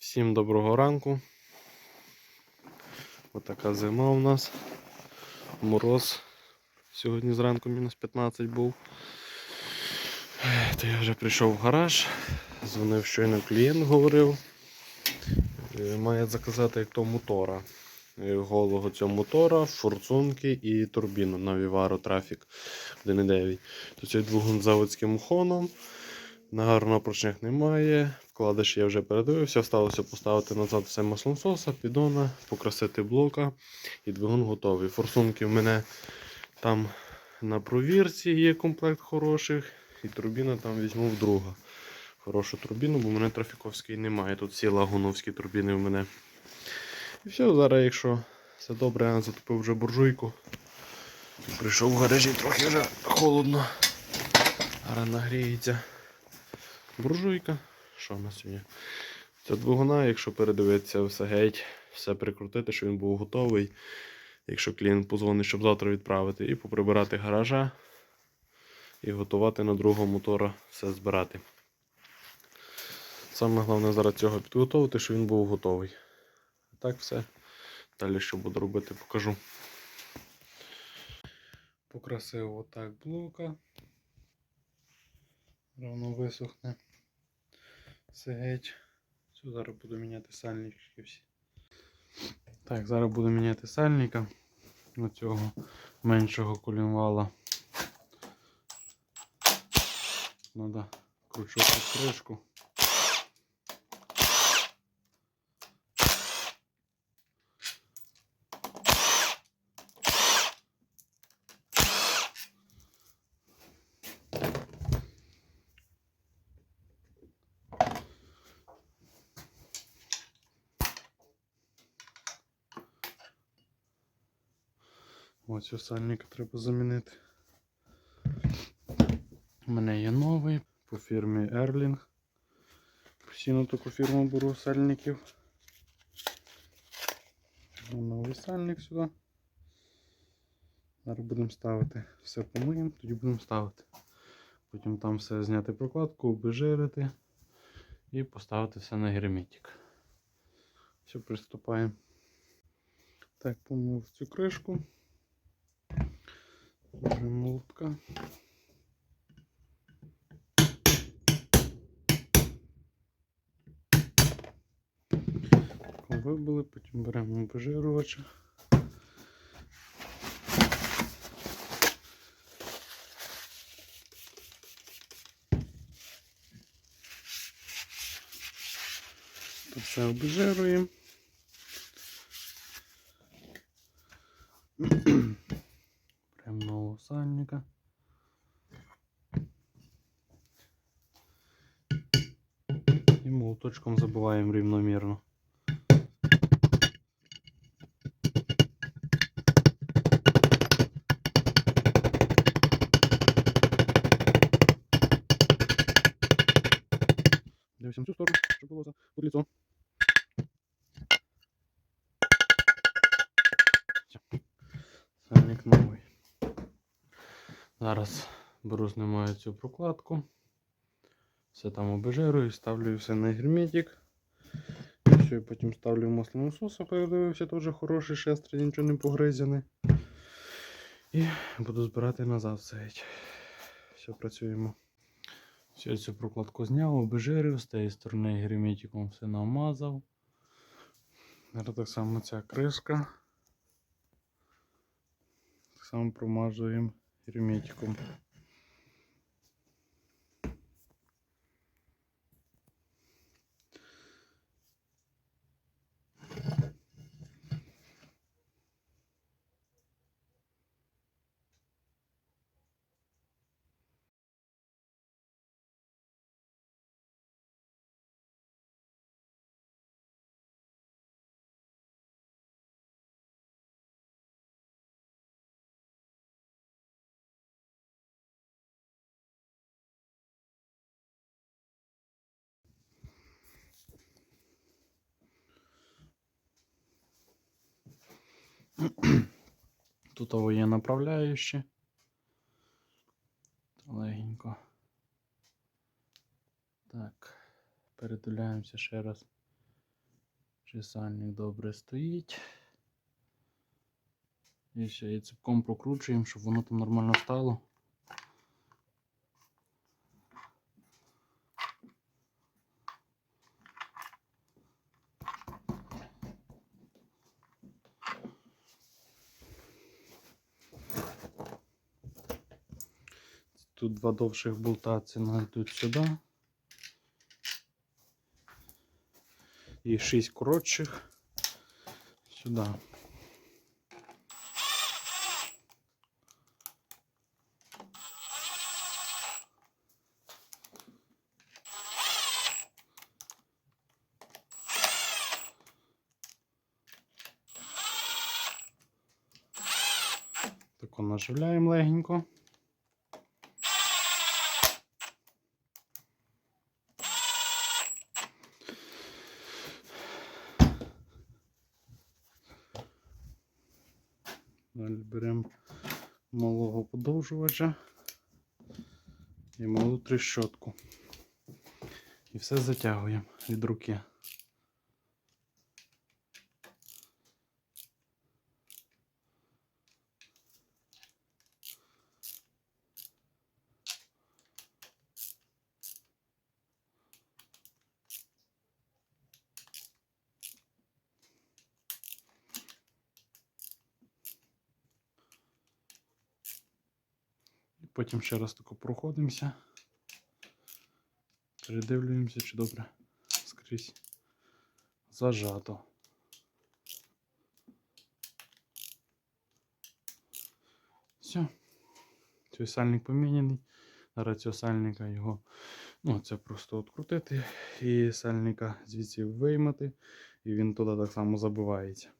Всім доброго ранку. Отака зима у нас. Мороз. Сьогодні зранку мінус 15 був. То я вже прийшов в гараж. Дзвонив щойно клієнт говорив. Е, Має заказати як то мотора. Е, Голого цього мотора, форсунки і турбіну на Vivaro Traffic 1.9. То цей двигун заводським хоном. Нагару на поршнях немає. Вкладиш я вже передивився. Сталося поставити назад все маслонасоса, піддона, покрасити блока і двигун готовий. Форсунки в мене там на провірці є комплект хороших. І турбіна там візьму в друга. Хорошу турбіну, бо в мене трафіковської немає. Тут всі лагуновські турбіни в мене. І все, зараз, якщо все добре, я затопив вже буржуйку. Прийшов в гаражі, трохи вже холодно. Зараз нагріється. Буржуйка. Що в нас сьогодні? Це двигуна, якщо передивитися все геть, все прикрутити, щоб він був готовий. Якщо клієнт позвонить, щоб завтра відправити, і поприбирати гаража і готувати на другого мотора все збирати. Саме головне зараз цього підготувати, щоб він був готовий. Так все. Далі що буду робити, покажу. Покрасив отак блока. Равно висохне. Все геть. Все, зараз буду міняти сальнички всі. Так, зараз буду міняти сальника. Оцього меншого колінвала. Треба кручувати кришку. Цього сальника треба замінити. У мене є новий по фірмі Erling. Постійно таку фірму беру сальників. Новий сальник сюди. Зараз будемо ставити все помиємо, тоді будемо ставити. Потім там все зняти прокладку, обезжирити і поставити все на герметик. Все, приступаємо. Так, помив цю кришку. Беремо лупка. Вибили, потім беремо обезжирювача. Тут все обезжируємо. Прям нового сальника. І молоточком забиваємо рівномірно. Дивимося на цю сторону, щоб було за під. Все. Сальник новий. Зараз беру, знімаю цю прокладку. Все там обезжирую, ставлю все на герметик. Все, потім ставлю масло насоса, передивився, теж хороший, шестрий, нічого не погризяний. І буду збирати назад все. Все, працюємо. Все, цю прокладку зняв, обезжирив, з тієї сторони герметиком все намазав. Зараз так само ця кришка. Так само промазуємо герметиком. Тут є направляючі. Легенько. Так, передивляємося ще раз. Чисальник добре стоїть. І ще і цепком прокручуємо, щоб воно там нормально стало. Тут два довших болта ці йдуть сюди. І шість коротших сюди. Наживляємо легенько. Далі беремо малого подовжувача і малу трещотку. І все затягуємо від руки. Потім ще раз тако проходимося. Передивлюємося, чи добре скрізь зажато. Все. Цей сальник поміняний. Зараз цього сальника його, ну, це просто відкрутити і сальника звідси виймати, і він туди так само забивається.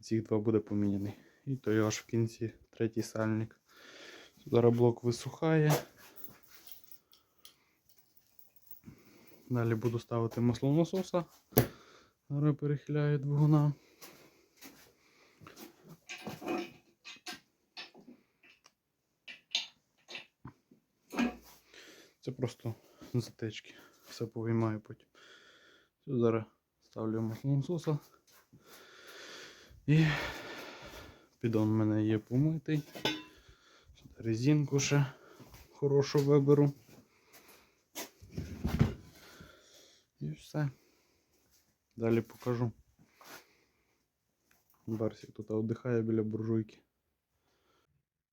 Ці два буде поміняний. І то аж в кінці третій сальник. Зараз блок висухає. Далі буду ставити масло насоса. Зараз перехиляю двигуна. Це просто затечки. Все повиймаю потім. Все, зараз ставлю масло насоса. І підон в мене є помитий. Резинку ще хорошу виберу. І все. Далі покажу. Барсик тут віддихає біля буржуйки.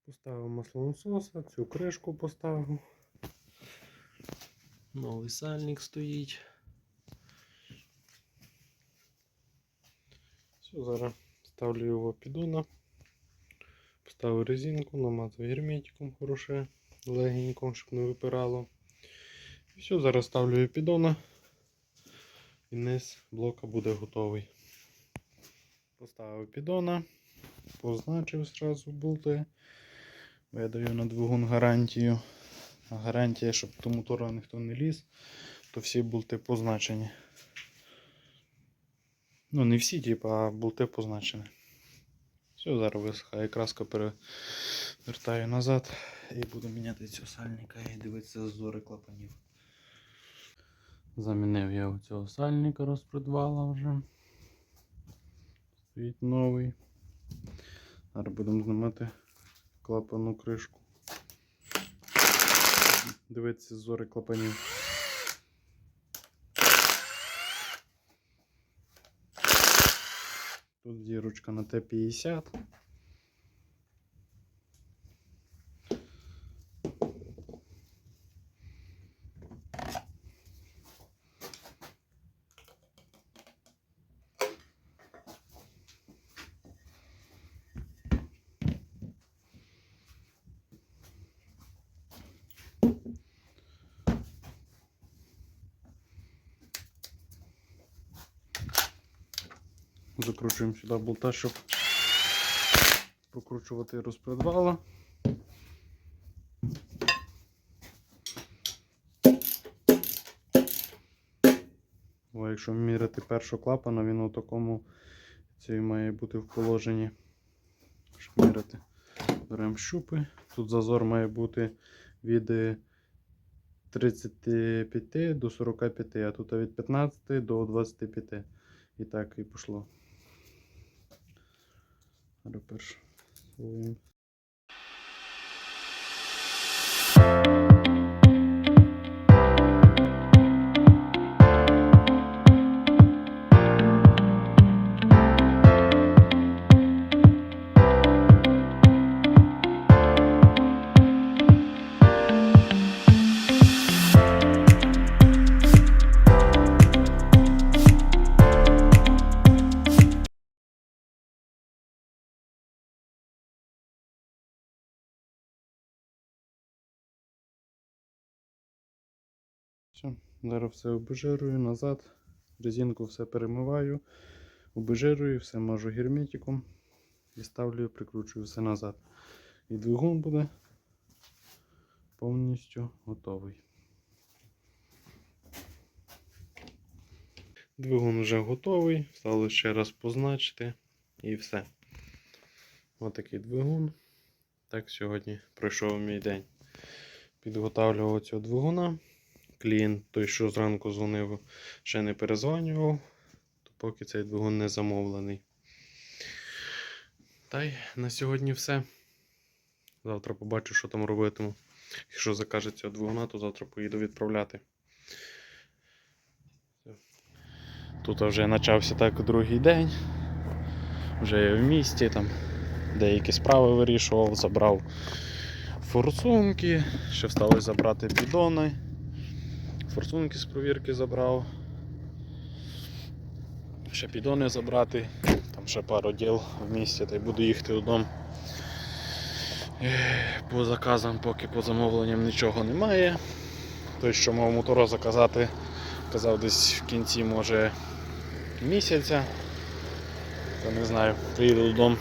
Поставив маслонасоса, цю кришку поставив. Новий сальник стоїть. Все, зараз ставлю його піддона. Поставив резинку, намазав герметиком хороше, легенько, щоб не випирало. І все, зараз ставлю піддона. І низ блока буде готовий. Поставив піддона, позначив зразу болти. Видаю на двигун гарантію. Гарантія, щоб до мотора ніхто не ліз, то всі болти позначені. Ну, не всі, типу, а болти позначені. Все, зараз висихає краска перевертаю назад і буду міняти цього сальника і дивитися зори клапанів. Замінив я у цього сальника розпредвала вже. Стоїть новий. Зараз будемо знімати клапану кришку. Дивитися зори клапанів. Тут зірочка на Т-50. Закручуємо сюди болта, щоб прокручувати розпредвала. О, якщо міряти першого клапана, він у такому цей має бути в положенні. Щоб міряти. Беремо щупи. Тут зазор має бути від е, 35 до 45, а тут від 15 до 25. І так і пішло. Зараз перш Все, зараз все обезжирую назад. Резинку все перемиваю, обезжирую, все мажу герметиком і ставлю, прикручую все назад. І двигун буде повністю готовий. Двигун вже готовий, стало ще раз позначити і все. Отакий двигун. Так сьогодні пройшов мій день. Підготавлював цього двигуна. Клієнт, той, що зранку дзвонив, ще не перезванював, то поки цей двигун не замовлений. Та й на сьогодні все. Завтра побачу, що там робитиму. Якщо закаже цього двигуна, то завтра поїду відправляти. Тут вже почався так другий день. Вже я в місті, там деякі справи вирішував, забрав форсунки, ще всталося забрати бідони. Форсунки з провірки забрав. Ще підони забрати. Там ще пару діл в місті, та й буду їхати додому. По заказам, поки по замовленням нічого немає. Той, що мав мотора заказати, казав десь в кінці може місяця. То не знаю, приїду додому.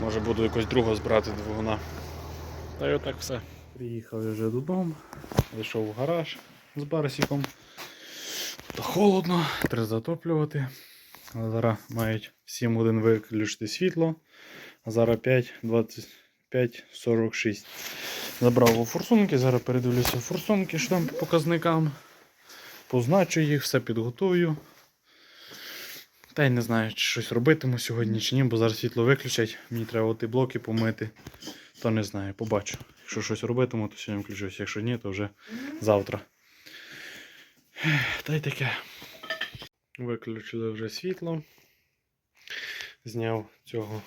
Може буду якось другого збирати двигуна. Та й отак все. Приїхав вже додому, зайшов в гараж з барсиком. Та холодно, треба затоплювати. Зараз мають 7 годин виключити світло. А зараз 5.25.46. Забрав у форсунки, зараз передивлюся форсунки, що там по показникам. Позначу їх, все підготую. Та й не знаю, чи щось робитиму сьогодні чи ні, бо зараз світло виключать. Мені треба ті блоки помити. То не знаю, побачу. Якщо щось робитиму, то сьогодні включусь. Якщо ні, то вже завтра. Та й таке. Виключили вже світло. Зняв цього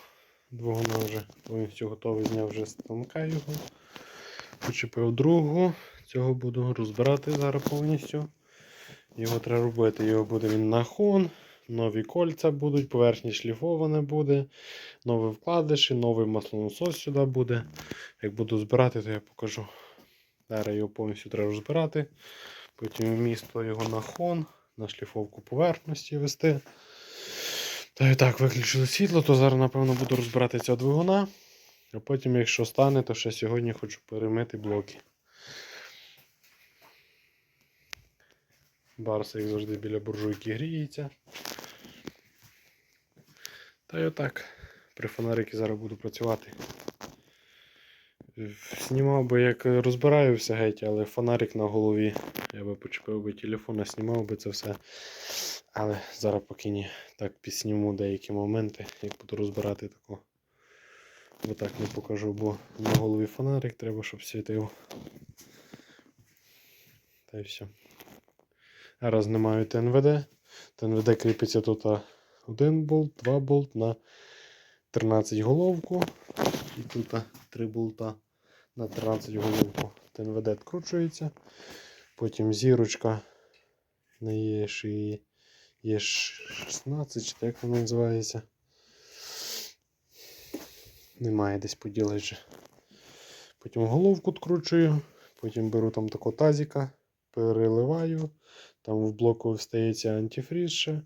двигуна вже повністю готовий, зняв вже станка його. Почепив другу. Цього буду розбирати зараз повністю. Його треба робити. Його буде він на хон. Нові кольця будуть, поверхні шліфоване буде, нові вкладиші, новий маслонасос сюди буде. Як буду збирати, то я покажу. Зараз його повністю треба розбирати. Потім місто його на хон, на шліфовку поверхності вести. Та і так, виключили світло, то зараз, напевно, буду розбирати цього двигуна. А потім, якщо стане, то ще сьогодні хочу перемити блоки. Барса, як завжди, біля буржуйки гріється. Та й отак. При фонарики зараз буду працювати. Знімав би, як розбираю все геть, але фонарик на голові. Я би почепив би телефон, а знімав би це все. Але зараз поки ні. Так підсніму деякі моменти, як буду розбирати тако. Бо так не покажу, бо на голові фонарик треба, щоб світив. Та й все. Зараз не маю ТНВД. ТНВД кріпиться тут один болт, два болт на 13 головку. І тут а, три болта на 13 головку. ТНВД відкручується. Потім зірочка на є. Є 16, чи як воно називається. Немає десь поділить же. Потім головку відкручую, потім беру там такого тазика, переливаю. Там в блоку встається антифріз ще.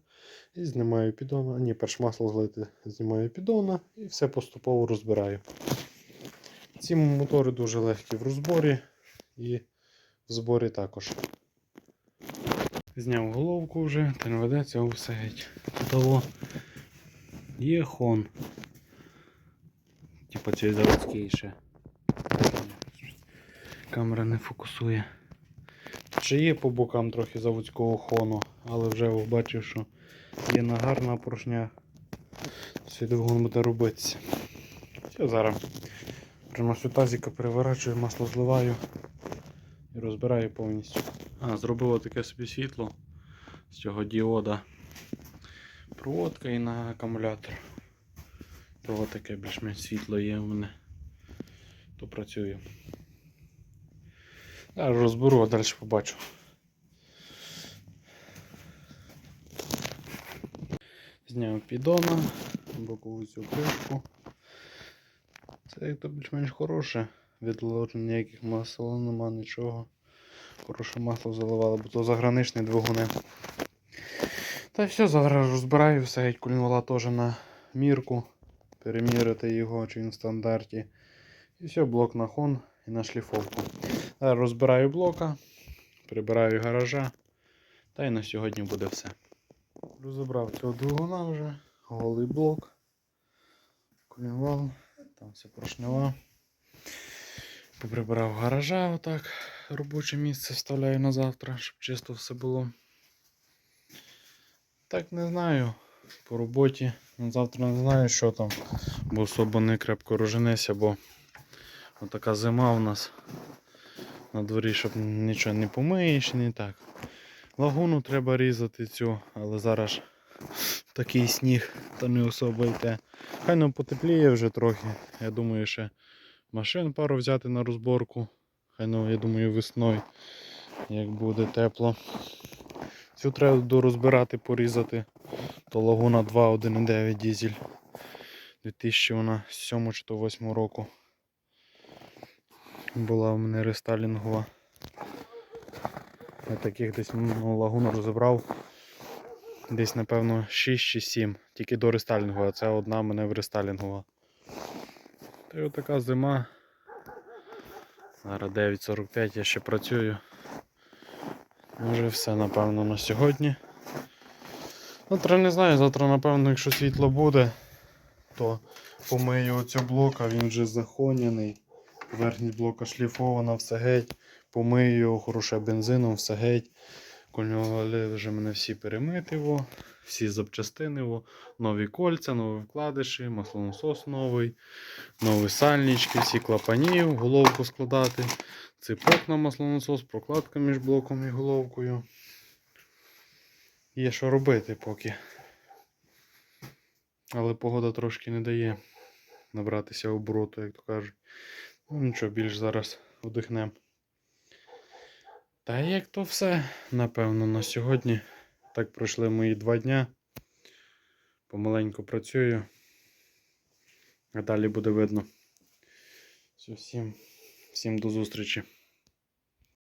І знімаю піддона. А ні, перш масло злити, знімаю піддона і все поступово розбираю. Ці мотори дуже легкі в розборі і в зборі також. Зняв головку вже, та не веде цього все геть. Того є хон. Типа цей заводський ще. Камера не фокусує. Ще є по бокам трохи заводського хону, але вже бачив, що є нагарна поршня. Цей двигун буде робитися. Все, зараз приношу тазика, переворачую, масло зливаю і розбираю повністю. А, зробило таке собі світло з цього діода. Проводка і на акумулятор. Того таке більш-менш світло є у мене. То працює. Розберу, а далі побачу. Зняв піддона, бокову цю кришку. Це як то більш-менш хороше. Відложень ніяких масел нема, нічого. Хороше масло заливали, бо то заграничний двигуни. Та все, зараз розбираю все, геть кулінвала теж на мірку. Перемірити його, чи він в стандарті. І все, блок на хон і на шліфовку. Зараз розбираю блока, прибираю гаража. Та й на сьогодні буде все. Розібрав цього двигуна вже, голий блок, колінвал, там все поршнева. Поприбирав гаража, отак, робоче місце вставляю на завтра, щоб чисто все було. Так не знаю. По роботі завтра не знаю, що там, бо особо не крепко роженися, бо отака зима у нас на дворі, щоб нічого не помиєш, не так. Лагуну треба різати цю, але зараз такий сніг, та не особо йде. Хай нам потепліє вже трохи. Я думаю, ще машин пару взяти на розборку. Хай ну, я думаю, весною, як буде тепло. Цю треба дорозбирати, порізати. То лагуна 2 1.9 дізель. 2007 чи то 8 року. Була у мене рестайлінгова. Я таких десь ну, лагуну розібрав. Десь, напевно, 6 чи 7. Тільки до рестайлінгу, а це одна мене в рестайлінгова. Та й отака зима. Зараз 9.45 я ще працюю. Може все, напевно, на сьогодні. Завтра не знаю, завтра, напевно, якщо світло буде, то помию оцю блока, він вже захоняний. Верхній блока шліфована, все геть. Помию його хороше бензином, все геть. Кольнули вже мене всі перемити, во, всі запчастини, нові кольця, нові вкладиші, маслонасос новий, нові сальнички, всі клапанів, головку складати, ципок на маслонасос, прокладка між блоком і головкою. Є що робити поки. Але погода трошки не дає набратися обороту, як то кажуть. Ну нічого, більш зараз вдихнемо. Та як то все, напевно, на сьогодні. Так пройшли мої два дня. Помаленьку працюю. А далі буде видно. Всім, всім до зустрічі.